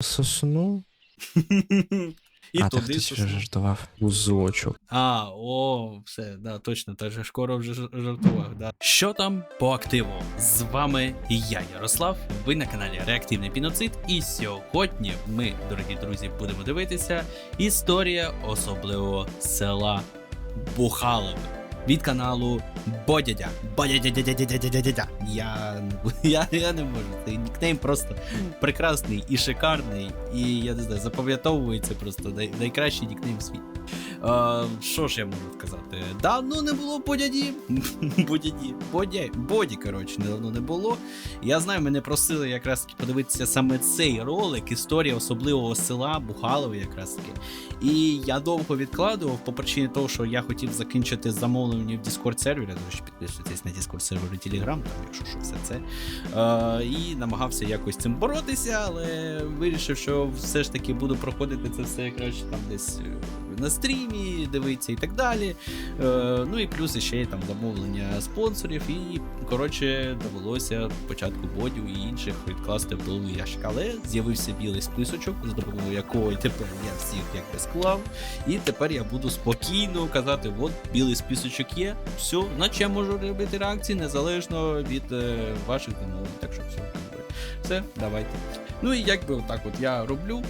Сосну. І а, туди хтось сосну. вже жартував. Вузочок. А, о, все, да, точно, та же скоро вже жартував, да. Що там по активу? З вами я, Ярослав. Ви на каналі Реактивний Піноцид. І сьогодні ми, дорогі друзі, будемо дивитися історія особливого села Бухалове. Від каналу Бодядя. Бодядя. Я, я, я не можу. Цей нікнейм просто прекрасний і шикарний. І я не знаю, запам'ятовується просто най, найкращий нікнейм в світі. А, Що ж я можу сказати? Давно не було бодяді. Бодяді. Бодя. Боді, коротше, давно не було. Я знаю, мене просили якраз подивитися саме цей ролик, історія особливого села Бухалове, якраз таки. І я довго відкладував по причині того, що я хотів закінчити замовлення в Discord сервері. До речі, підписуйтесь на Discord сервер і Telegram, там, якщо що, все це. Е, і намагався якось цим боротися, але вирішив, що все ж таки буду проходити це все краще там десь е, на стрімі, дивитися і так далі. Е, ну і плюс ще там замовлення спонсорів, і коротше довелося початку бодів і інших відкласти в долу ящик. Але з'явився білий списочок, за допомогою якого тепер я всіх якби склав. І тепер я буду спокійно казати: от білий списочок є, все, наче я можу робити реакції незалежно від е, ваших замовлень. Так що все, все, давайте. Ну і якби отак от я роблю.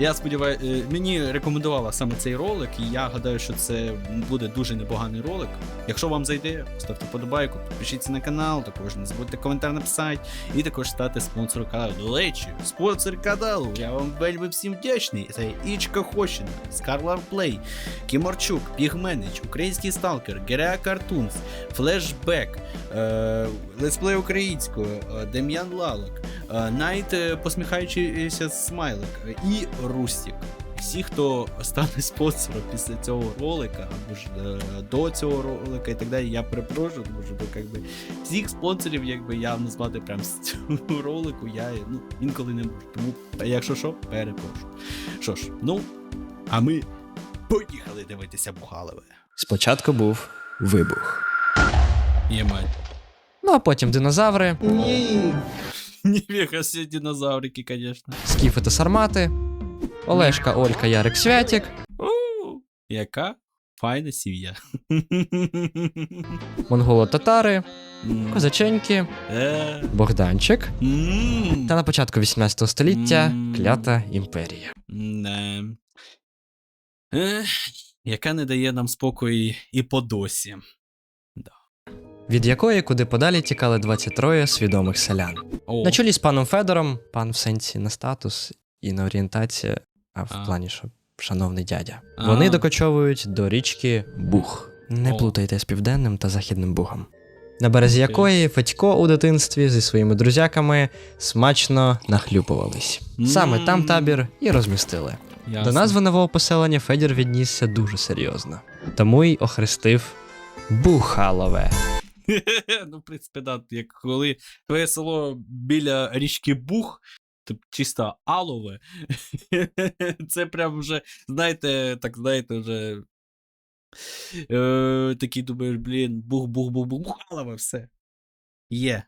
Я сподіваюся, мені рекомендувала саме цей ролик, і я гадаю, що це буде дуже непоганий ролик. Якщо вам зайде, ставте подобайку, підпишіться на канал, також не забудьте коментар написати і також стати спонсором каналу. До речі, спонсор каналу, я вам вельми всім вдячний. Це Ічка Хощина, Скарлар Плей, Кіморчук, Пігменич, Український Сталкер, Гереа Картунс, Флешбек, е, Летсплей українською, е, Дем'ян Лалик, е, Найт е, посміхаючийся смайлик і Рустік. Всі, хто стане спонсором після цього ролика, або ж е, до цього ролика і так далі, я перепрошую, тому що ну, якби, всіх спонсорів, якби я назвати прямо з цього ролику, я ну, інколи не можу. Тому, якщо що, перепрошую. Що ж, ну, а ми поїхали дивитися Бухалеве. Спочатку був вибух. Ємать. Ну а потім динозаври, Ніфіга себе динозаврики, звісно. скіфи та сармати, Олешка, Олька, Ярик, Святік, Яка файна сім'я. монголо-татари, козаченьки, Е. Богданчик та на початку 18 століття клята імперія. Яка не дає нам спокою і по досі. Від якої куди подалі тікали 23 свідомих селян. О, На чолі з паном Федором, пан в сенсі на статус і на орієнтацію, а в А. плані, що шановний дядя. А. Вони докочовують до річки Бух. Не О. плутайте з південним та західним Бугом. На березі якої Федько у дитинстві зі своїми друзяками смачно нахлюпувались. Саме там табір і розмістили. ясно. До назви нового поселення Федір віднісся дуже серйозно, тому й охрестив Бухалове. ну, в принципі, да, як коли твоє село біля річки Бух, тип чисто алове, це прям вже, знаєте, так знаєте, вже. Е, такий думаєш, блін, бух-бух-бух-бух, бухалове, все. Є.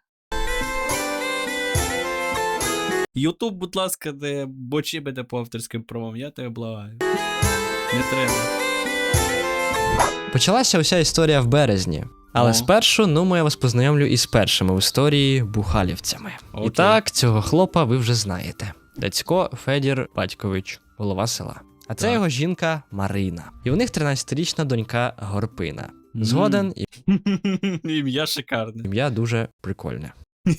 Ютуб, будь ласка, не бочи мене по авторським правам, я тебе благаю. Не треба. Почалася уся історія в березні. Але О. спершу, ну, я вас познайомлю із першими в історії бухалівцями. Окей. І так, цього хлопа ви вже знаєте. Дядько Федір Батькович, голова села. А це Так. його жінка Марина. І у них 13-річна донька Горпина. Згоден, і Ім'я шикарне. ім'я дуже прикольне.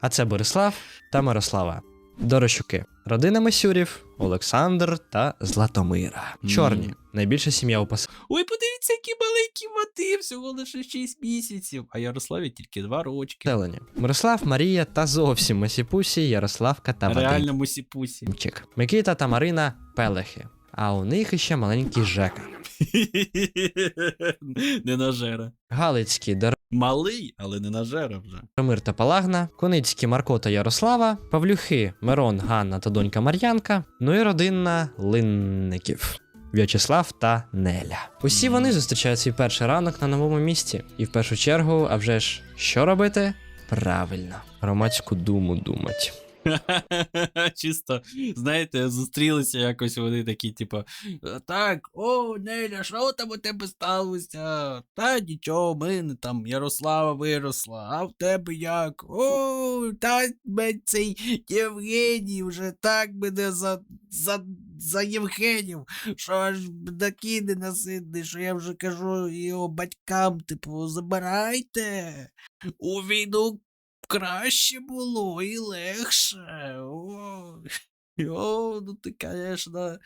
А це Борислав та Мирослава. Дорощуки. Родина Масюрів, Олександр та Златомира. Чорні. Найбільша сім'я у поселенні. Ой, подивіться, які маленькі мати, всього лише 6 місяців, а Ярославі тільки 2 рочки. Мирослав, Марія та зовсім Масіпусі, Ярославка та Реально мусі-пусі. Микита та Марина Пелехи. А у них іще маленький Жека. Не нажера. Галицький Малий, але не нажера вже. Даромир та Палагна, Коницькі Марко та Ярослава, Павлюхи, Мирон, Ганна та донька Мар'янка, ну і родинна Линників. В'ячеслав та Неля. Усі вони зустрічають свій перший ранок на новому місці. І в першу чергу, а вже ж, що робити? Правильно, громадську думу думать. Чисто, знаєте, зустрілися якось вони такі, типу, так, о, Неля, що там у тебе сталося? Та нічого, в мене там Ярослава виросла, а в тебе як? О, та мен цей Євгеній вже так мене за, за, за Євгенів, що аж накине насидний, що я вже кажу його батькам, типу, забирайте. У війну краще було і легше. О, ну ти, конечно,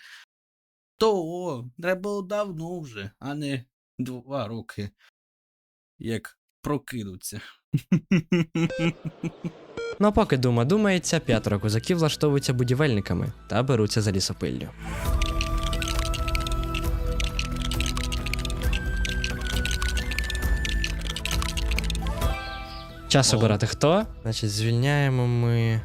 того. Треба було давно вже, а не два роки. Як прокинуться. Ну а поки дума думається, п'ятеро козаків влаштовуються будівельниками та беруться за лісопиллю. Час О. обирати хто. Значить, звільняємо ми.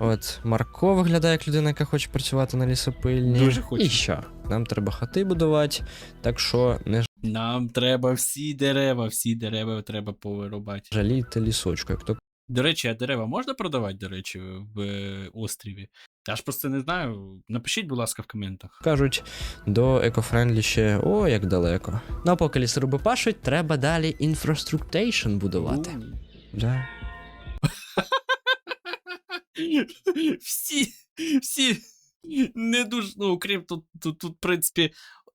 От Марко виглядає як людина, яка хоче працювати на лісопильні. Дуже хоче. І що? Нам треба хати будувати, так що не Нам треба всі дерева, всі дерева треба повирубати. жалійте лісочку, як то До речі, а дерева можна продавати, до речі, в е, острові? Я ж просто не знаю. Напишіть, будь ласка, в коментах. кажуть, до екофрендлі ще о, як далеко. Ну а поки лісоруби пашуть, треба далі інфраструктейшн будувати. Да. всі, всі не дуже, ну, окрім тут, тут, тут, в принципі,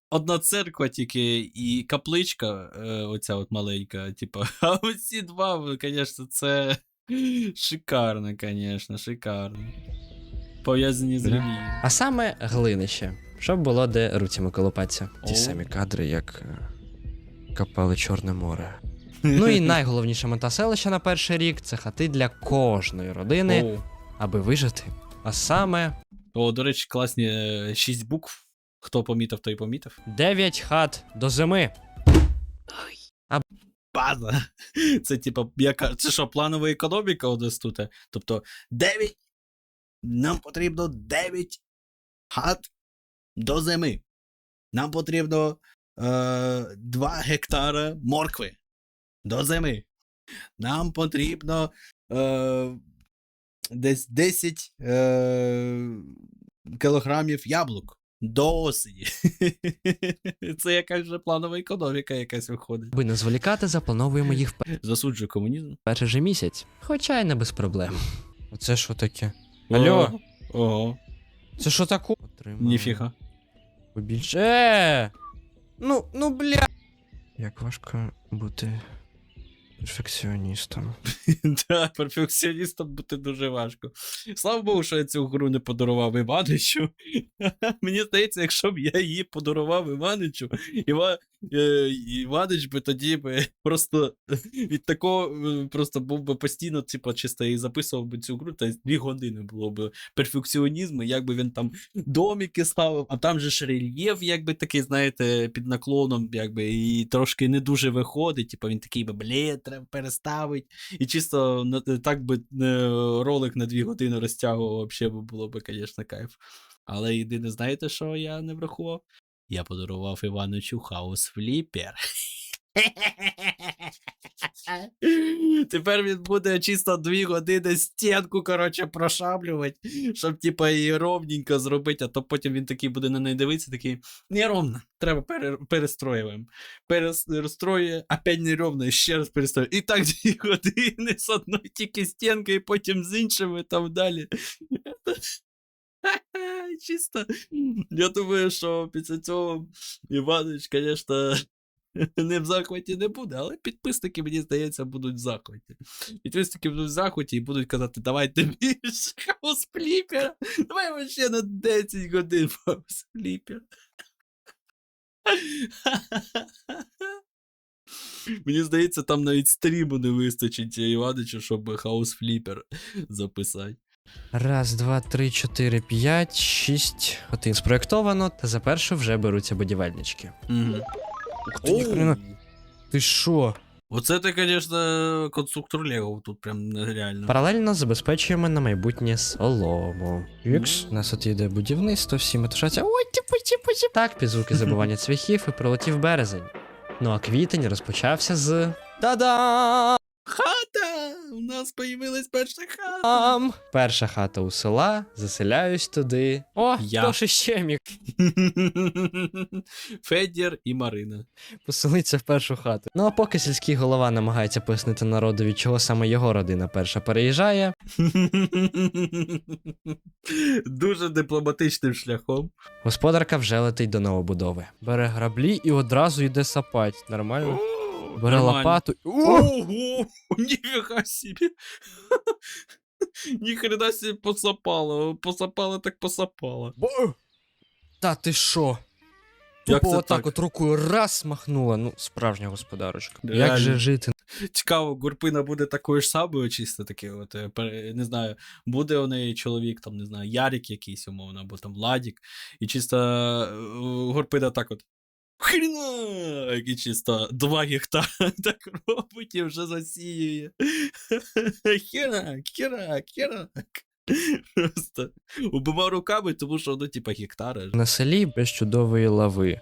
одна церква тільки і капличка, е, оця от маленька, типу, а оці два, звісно, це шикарно, звісно, шикарно. Пов'язані з релігією. А саме глинище, щоб було де руцями колупатися. Ті самі кадри, як е, копали Чорне море. Ну і найголовніша мета селища на перший рік це хати для кожної родини, О, аби вижити. А саме О, до речі, класні е, шість букв. Хто помітив, той помітив. 9 хат до зими. База. Це типа, яка, це що, планова економіка у нас тут? Тобто 9. Нам потрібно 9 хат до зими. Нам потрібно е, 2 гектара моркви до зими. Нам потрібно е, десь 10 е, кілограмів яблук до осені. Це якась же планова економіка якась виходить. Аби не зволікати, заплановуємо їх в Засуджую комунізм. перший же місяць, хоча й не без проблем. Оце що таке? Алло? Ого, Це що таке? Отримали. ніфіга. Побільше. Е! Ну, ну бля. Як важко бути перфекціоністом. Да, перфекціоністом бути дуже важко. Слава Богу, що я цю гру не подарував Іваничу. Мені здається, якщо б я її подарував Іваничу, Іва... е, Іванич би тоді би просто від такого е, просто був би постійно, типу, чисто і записував би цю гру, та дві години було б перфекціонізму, як би він там доміки ставив, а там же ж рельєф, якби такий, знаєте, під наклоном, якби, і трошки не дуже виходить. Типу він такий би, блє, треба переставити. І чисто так би е, ролик на дві години розтягував, взагалі було б, звісно, кайф. Але єдине, знаєте, що я не врахував? Я подарував Івановичу хаос фліпер. Тепер він буде чисто дві години стінку, коротше, прошаблювати, щоб, типа, її ровненько зробити, а то потім він такий буде на неї дивитися, такий, неровно, треба пере, перестроюємо. Перестроює, опять неровно, і ще раз перестроює. І так дві години з одної тільки стінкою, і потім з іншими там далі. Чисто. Я думаю, що після цього Іванович, звісно, не в захваті не буде, але підписники, мені здається, будуть в захваті. Підписники будуть в захваті і будуть казати, давайте більше хаусфліпера. Давай ще на 10 годин хаусфліпер. Мені здається, там навіть стріму не вистачить Іваничу, щоб хаусфліпер записати. Раз, два, три, чотири, п'ять, шість. Один спроєктовано, та за першу вже беруться будівельнички. Угу. Ух ти, ніхрена. Ти що? Оце ти, звісно, конструктор Лего тут прям нереально. Паралельно забезпечуємо на майбутнє солому. Юкс, у нас тут йде будівництво, всі метушаться. Ой, типу, типу, типу. Так, під звуки забування цвяхів і пролетів березень. Ну а квітень розпочався з. Та-да! Хата! у нас появилась перша хата. Ам, перша хата у села, заселяюсь туди. О, Я. хто ж ще міг Федір і Марина. поселитися в першу хату. Ну а поки сільський голова намагається пояснити народові, чого саме його родина перша переїжджає, Дуже дипломатичним шляхом. господарка вже летить до новобудови. Бере граблі і одразу йде сапать. Нормально? Бере лопату. Ого! Ніфіга собі. Ніхрена собі посапало. Посапало так посапало. Та ти що? Як Тупо отак так? от рукою раз махнула. Ну, справжня господарочка. Як же жити? Цікаво, Гурпина буде такою ж самою, чисто таке, от, е, не знаю, буде у неї чоловік, там, не знаю, Ярик якийсь, умовно, або там Владік, і чисто е, Гурпина так от. Хріна! І чисто 2 гектара так робить і вже засіює. Херак, херак, херак. Просто обома руками, тому що воно, типа, гектара. На селі без чудової лави.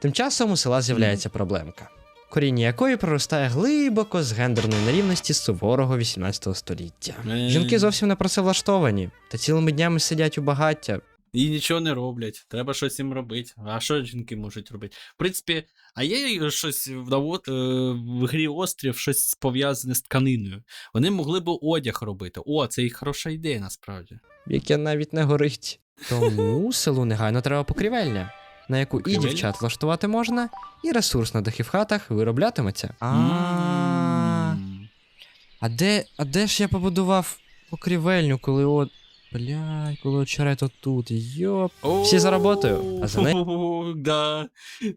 Тим часом у села з'являється проблемка, коріння якої проростає глибоко з гендерної нерівності суворого 18 століття. Жінки зовсім не працевлаштовані та цілими днями сидять у багаття. І нічого не роблять. Треба щось їм робити. А що жінки можуть робити? В принципі, а є щось в, е, в грі острів, щось пов'язане з тканиною. Вони могли б одяг робити. О, це і хороша ідея насправді. яке навіть не горить. Тому селу негайно треба покрівельня, на яку і Покрівельня? дівчат влаштувати можна, і ресурс на дахи в хатах вироблятиметься. А, М. а де, а де ж я побудував покрівельню, коли от. Блядь, коли очерет отут, йоп. Всі за роботою, а за нею- О, Да.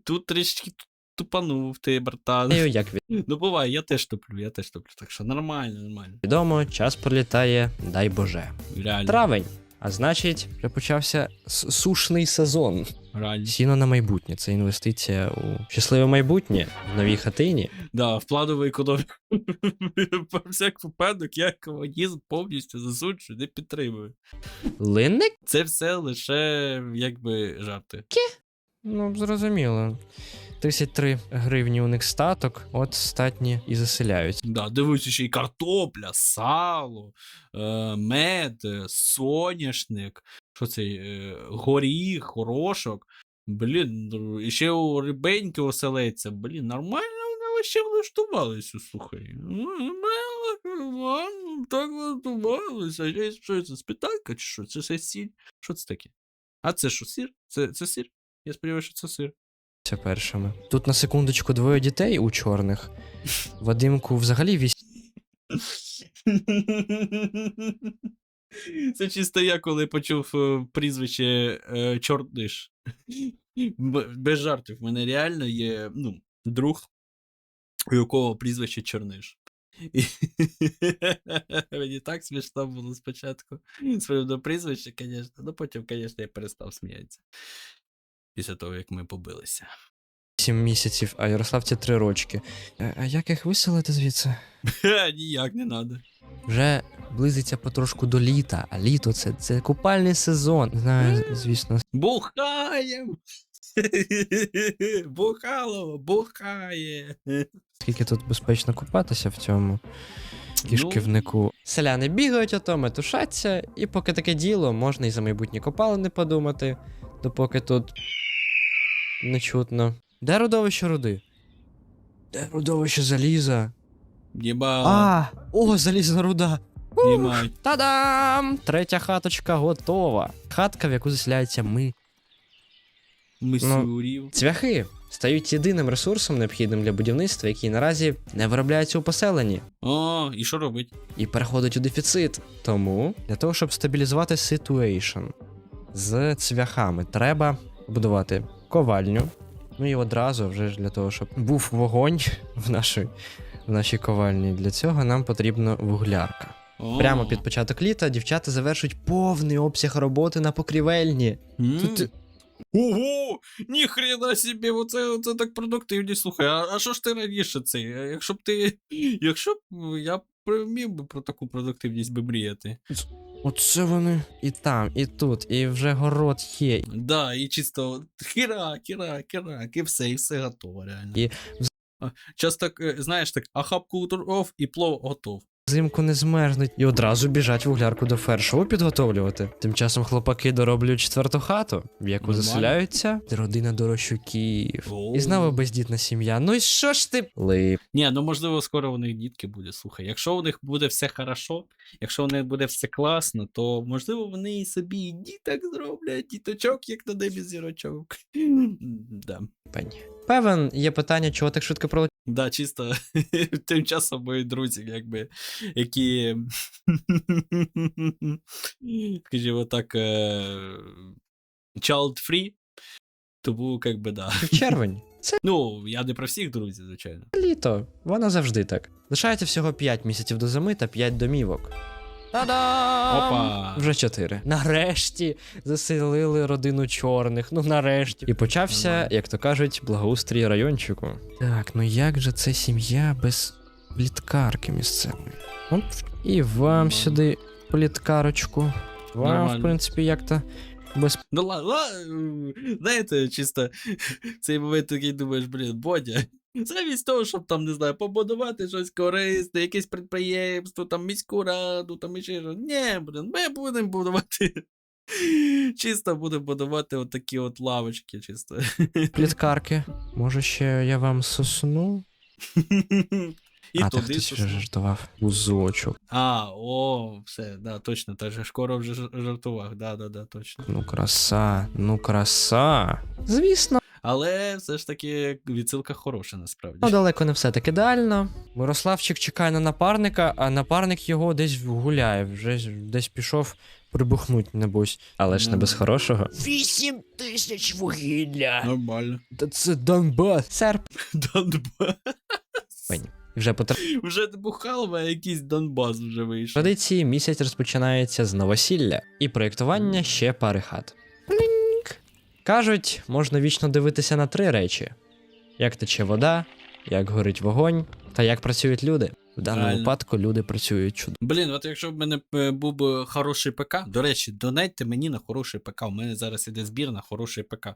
Тут трішки тупанув ти, братан. Як Ну буває, я теж туплю, я теж туплю. Так що нормально, нормально. відомо, час пролітає, дай Боже. Реально. Травень. А значить, вже почався сушний сезон. Реально. Сіно на майбутнє. Це інвестиція у щасливе майбутнє в новій хатині. Да, в планову економіку. Всяк випадок я комунізм повністю засуджую, не підтримую. Линник? Це все лише якби жарти. Ну, зрозуміло. 33 гривні у них статок, от статні і заселяють. Да, дивись, ще й картопля, сало, е, мед, е, соняшник, що це, е, горіх, горошок. Блін, ну, і ще у рибеньки оселеться. Блін, нормально вони ще влаштувалися, слухай. Нормально, нормально, так влаштувалися. А я- Що це, спиталька чи що? Це все сіль? Що це таке? А це що, сир? Це, це сир? Я сподіваюся, що це сир. Це першими. Тут на секундочку двоє дітей у чорних. Вадимку взагалі вісь. Це чисто я, коли почув е, прізвище е, Чорниш. Без жартів, в мене реально є ну, друг, у якого прізвище Чорниш. Мені так смішно було спочатку. З приводу прізвища, звісно. Ну потім, звісно, я перестав сміятися. Після того, як ми побилися. 7 місяців, а Ярославці 3 рочки. А, як їх виселити звідси? Ніяк не треба. Вже близиться потрошку до літа, а літо це, це купальний сезон. Знаю, звісно, Бухаєм! Бухало, бухає. скільки тут безпечно купатися в цьому кишківнику. Селяни бігають ото, метушаться, і поки таке діло, можна і за майбутні копалини подумати, допоки тут не чутно. Де родовище руди? Де родовище заліза? Єба, А, о, залізна руда. Та-дам! Третя хаточка готова. Хатка, в яку заселяється ми. Мисюрів. Цвяхи стають єдиним ресурсом, необхідним для будівництва, який наразі не виробляється у поселенні. О, і що робить? і переходить у дефіцит. Тому для того, щоб стабілізувати ситуейшн з цвяхами, треба будувати ковальню. Ну і одразу, вже ж для того, щоб був вогонь в нашій, в нашій ковальні. Для цього нам потрібна вуглярка. О. Прямо під початок літа дівчата завершують повний обсяг роботи на покрівельні. М. Тут- Ого! Ніхрена собі, оце, оце так продуктивність. Слухай, а, а що ж ти раніше цей? Якщо б ти. Якщо б я міг би про таку продуктивність би мріяти. Оце вони і там, і тут, і вже город є. Да, і чисто хіра, хіра, хіра, і все, і все готово, реально. І Час так, е, знаєш, так, ахапку хапку і плов готов. Взимку не змерзнуть і одразу біжать вуглярку до фершову підготовлювати. Тим часом хлопаки дороблюють четверту хату, в яку Нормально. заселяються родина Дорощуків. І знову бездітна сім'я. Ну і що ж ти? Лип. Ні, ну можливо, скоро у них дітки буде. Слухай. Якщо у них буде все хорошо, якщо у них буде все класно, то можливо вони і собі і діток зроблять, діточок, як на небі зірочок. Да. Пень. Певен, є питання, чого так швидко пролетів. Да, чисто тим часом мої друзі, якби, які, скажімо так, е, child free, тому, як би, да. Червень. Це Ну, я не про всіх друзів, звичайно. літо. Воно завжди так. Лишається всього 5 місяців до зими та 5 домівок. Та-дам! Опа! Вже 4. Нарешті заселили родину чорних. Ну нарешті. І почався, як то кажуть, благоустрій райончику. Так, ну як же це сім'я без пліткарки місцевої? Оп. І вам Нормально. сюди пліткарочку. Вам, Нормально. в принципі, як-то без Ну ладно, ла- знаєте, чисто цей момент такий думаєш, блін, Бодя. Замість того, щоб там, не знаю, побудувати щось корисне, якесь підприємство, там міську раду, там іще щось. Ні, блін, ми будемо будувати. Чисто будемо будувати отакі от лавочки, чисто. пліткарки. Може, ще я вам сосну? І а, туди. хтось вже жартував. Узочок. А, о, все, да, точно, так же скоро вже жартував, да, да, да, точно. Ну, краса, ну краса. Звісно. Але все ж таки відсилка хороша, насправді. Ну, далеко не все так ідеально. Мирославчик чекає на напарника, а напарник його десь гуляє, вже десь пішов прибухнуть, небось. Але ж не без хорошого. Вісім тисяч вугілля. Нормально. Та це Донбас. Серп. Донбас. Пень. Вже по Вже не Бухалова, а якийсь Донбас вже вийшов. традиції місяць розпочинається з новосілля і проєктування ще пари хат. Кажуть, можна вічно дивитися на три речі: як тече вода, як горить вогонь, та як працюють люди. В даному Правильно. випадку люди працюють чудово. Блін, от якщо б мене е, був би хороший ПК, до речі, донайте мені на хороший ПК. У мене зараз іде збір на хороший ПК.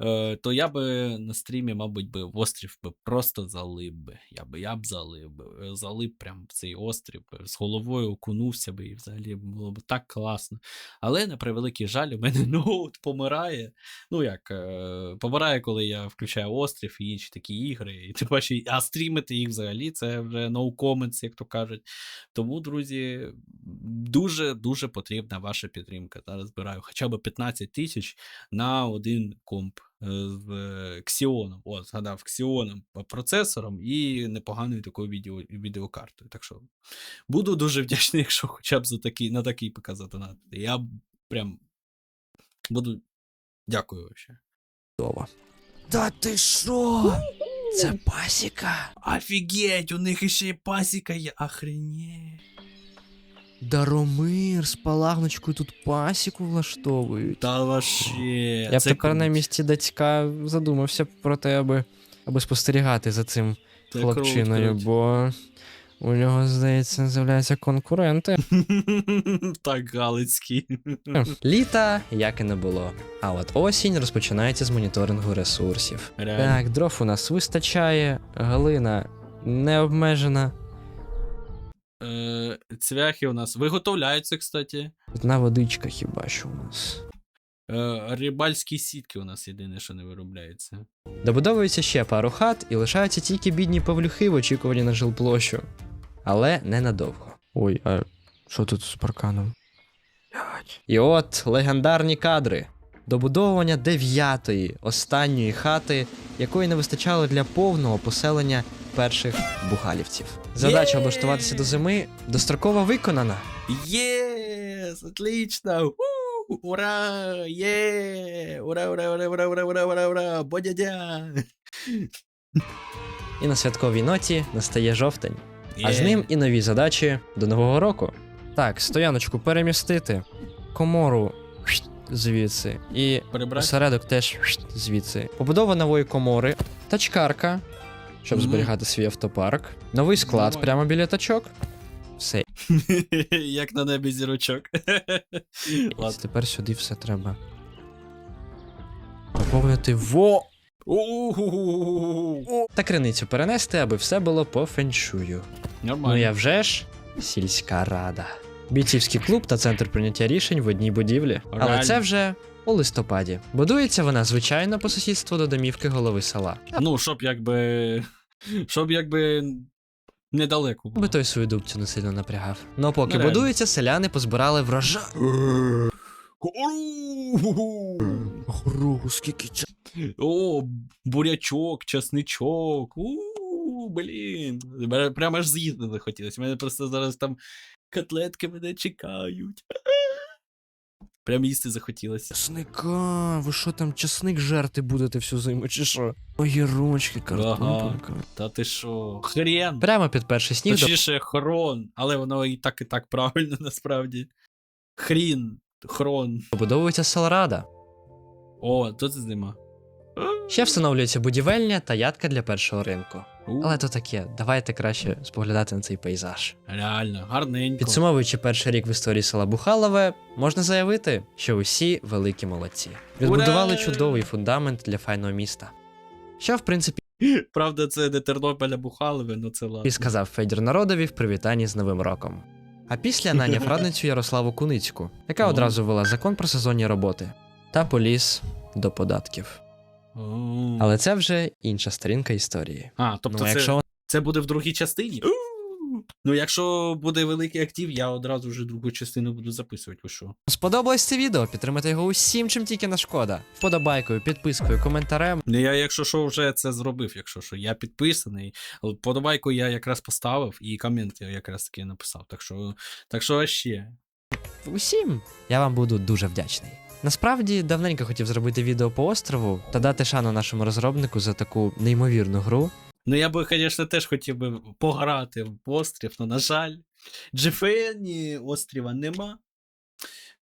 Е, то я би на стрімі, мабуть, би острів би просто залив би. Я би я б залив би. Е, Залив прям в цей острів, би, з головою окунувся би і взагалі було б так класно. Але на превеликий жаль, у мене ноут помирає. Ну як, е, помирає, коли я включаю острів і інші такі ігри. І тим паче, а стрімити їх взагалі це вже no comments, як то кажуть. Тому, друзі, дуже дуже потрібна ваша підтримка. Зараз збираю хоча б 15 тисяч на один комп е, з е, Xeon. От, згадав Xeon процесором і непоганою такою відео, відеокартою. Так що буду дуже вдячний, якщо хоча б за такий, на такий ПК задонатити. Я прям буду. Дякую вообще. Чудово. Та ти що? Це пасіка. Офігеть, у них іще й пасіка є. Охренеть. Даромир з палагночкою тут пасіку влаштовують. Та ваше. Я б це тепер на круто. місці дацька задумався про те, аби, аби спостерігати за цим Це хлопчиною, круто, бо у нього, здається, з'являються конкуренти. Так, Галицький. Літа як і не було. А от осінь розпочинається з моніторингу ресурсів. Реально. Так, дров у нас вистачає, глина не обмежена. Е, цвяхи у нас виготовляються, кстати. Одна водичка хіба що у нас. Е, рибальські сітки у нас єдине, що не виробляється. Добудовується ще пару хат і лишаються тільки бідні павлюхи в очікуванні на жилплощу. Але ненадовго. Ой, а що тут з парканом? І от легендарні кадри. Добудовування дев'ятої, останньої хати, якої не вистачало для повного поселення перших бухалівців. Задача Є! облаштуватися до зими достроково виконана. Єс! Отлично! У, Ура! Є! Ура, ура, ура, ура, ура, ура, ура, ура! Бодядя! І на святковій ноті настає жовтень. А з ним і нові задачі до нового року. Так, стояночку перемістити, комору звідси, і Прибрати? осередок теж звідси. Побудова нової комори, тачкарка, щоб Мгм. зберігати свій автопарк, новий склад Нормально. прямо біля тачок. Все, Як на небі зірочок. Ладно. тепер сюди все треба. Поповнити во! Та криницю перенести, аби все було по феншую. Нормально. Ну я вже ж сільська рада. Бійцівський клуб та центр прийняття рішень в одній будівлі. Але це вже у листопаді. Будується вона звичайно по сусідству до домівки голови села. Ну, щоб якби. Щоб якби. Недалеко було. той свою дубцю не сильно напрягав. Ну поки Ну, будується, селяни позбирали врожай. Гороху, скільки часу. О, бурячок, часничок. У, блін. Прямо аж з'їсти захотілося. Мене просто зараз там котлетки мене чекають. Прям їсти захотілося. Часника, ви що там часник жерти будете всю зиму, чи що? Огірочки, картопелька. Та ти що? Хрен. Прямо під перший сніг Точніше, хрон, але воно і так, і так правильно насправді. Хрін, хрон. побудовується селрада. О, тут зима. Ще встановлюється будівельня та ядка для першого ринку. У, Але то таке, давайте краще споглядати на цей пейзаж. Реально, гарненько. Підсумовуючи перший рік в історії села Бухалове, можна заявити, що усі великі молодці. Відбудували Ура! чудовий фундамент для файного міста. Що, в принципі, Правда, це не Тернополя Бухалове, ну це і сказав Федір Народові в привітанні з Новим роком. А після наняв радницю Ярославу Куницьку, яка одразу вела закон про сезонні роботи та поліз до податків. Але це вже інша сторінка історії. А, тобто ну, це, якщо це буде в другій частині? Ну, якщо буде великий актив, я одразу вже другу частину буду записувати, ви що? сподобалось це відео, підтримайте його усім, чим тільки не шкода. Вподобайкою, підпискою, коментарем. Ну, я, якщо що, вже це зробив, якщо що. Я підписаний. але Подобайку я якраз поставив, і комент я якраз таки написав. Так що, так що ще. Усім я вам буду дуже вдячний. Насправді давненько хотів зробити відео по острову та дати шану нашому розробнику за таку неймовірну гру. Ну, я би, звісно, теж хотів би пограти в острів, але, на жаль, GFN острова нема.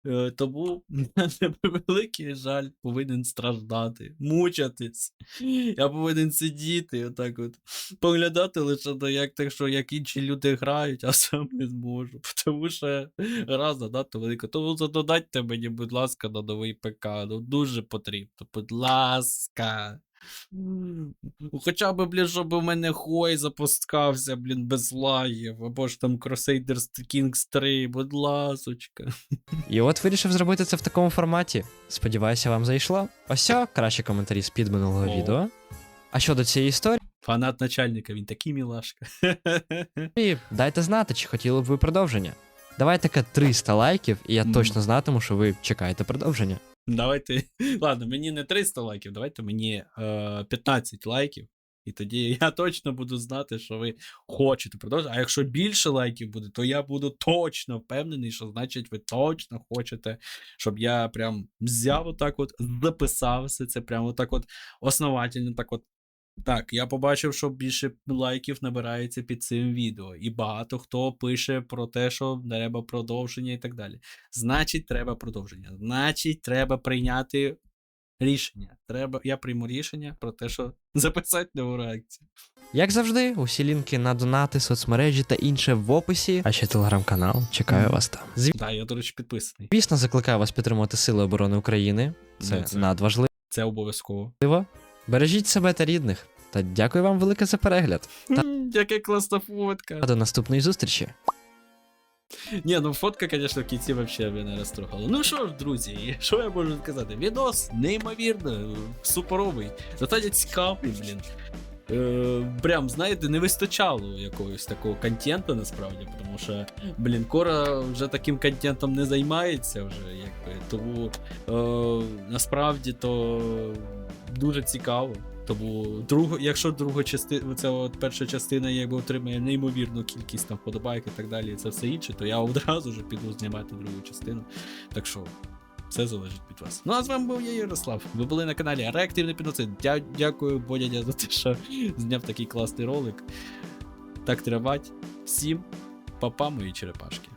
Е, Тому великий жаль повинен страждати, мучатись. Я повинен сидіти, отак от, поглядати лише на як так, що як інші люди грають, а сам не зможу. Тому що гра занадто велика. Тому задонатьте мені, будь ласка, на новий ПК. Ну дуже потрібно. Будь ласка. Хоча б, блін, щоб у мене хой запускався, блін, без лагів, або ж там Crusaders Kings 3, будь ласочка. І от вирішив зробити це в такому форматі. Сподіваюся, вам зайшло. Ось кращі коментарі з під минулого О. відео. А щодо цієї історії, Фанат начальника, він такий мілашка. дайте знати, чи хотіли б ви продовження. Давайте таке 300 лайків, і я Мгм. точно знатиму, що ви чекаєте продовження. Давайте. Ладно, мені не 300 лайків, давайте мені е, 15 лайків. І тоді я точно буду знати, що ви хочете продовжити. А якщо більше лайків буде, то я буду точно впевнений, що значить ви точно хочете, щоб я прям взяв отак от, записав все це, прям отак от основательно, так от. Так, я побачив, що більше лайків набирається під цим відео, і багато хто пише про те, що треба продовження і так далі. Значить, треба продовження. Значить, треба прийняти рішення. Треба, я прийму рішення про те, що записати нову реакцію. Як завжди, усі лінки на донати, соцмережі та інше в описі, а ще телеграм-канал. Чекаю Мгм. вас там. Так, я, до речі, підписаний. Звісно, закликаю вас підтримувати Сили оборони України. Це, це- надважливо. Це обов'язково. Бережіть себе та рідних. Та дякую вам велике за перегляд. М, Яка класна фотка. Та до наступної зустрічі. Ні, ну фотка, звісно, в кінці взагалі мене розтрогала. Ну що ж, друзі, що я можу сказати? Відос неймовірно, суперовий. Достатньо цікавий, блін. Е, прям, знаєте, не вистачало якогось такого контенту насправді, тому що, блін, Кора вже таким контентом не займається вже, якби. Тому е, насправді то дуже цікаво. Тому другу, якщо друга частина, це от перша частина якби отримає неймовірну кількість там вподобайок і так далі, і це все інше, то я одразу ж піду знімати другу частину. Так що все залежить від вас. Ну а з вами був я Ярослав. Ви були на каналі Реактивний Піноцид. Дя- дякую, Бодядя, за те, що зняв такий класний ролик. Так тривать. Всім, папа, мої черепашки.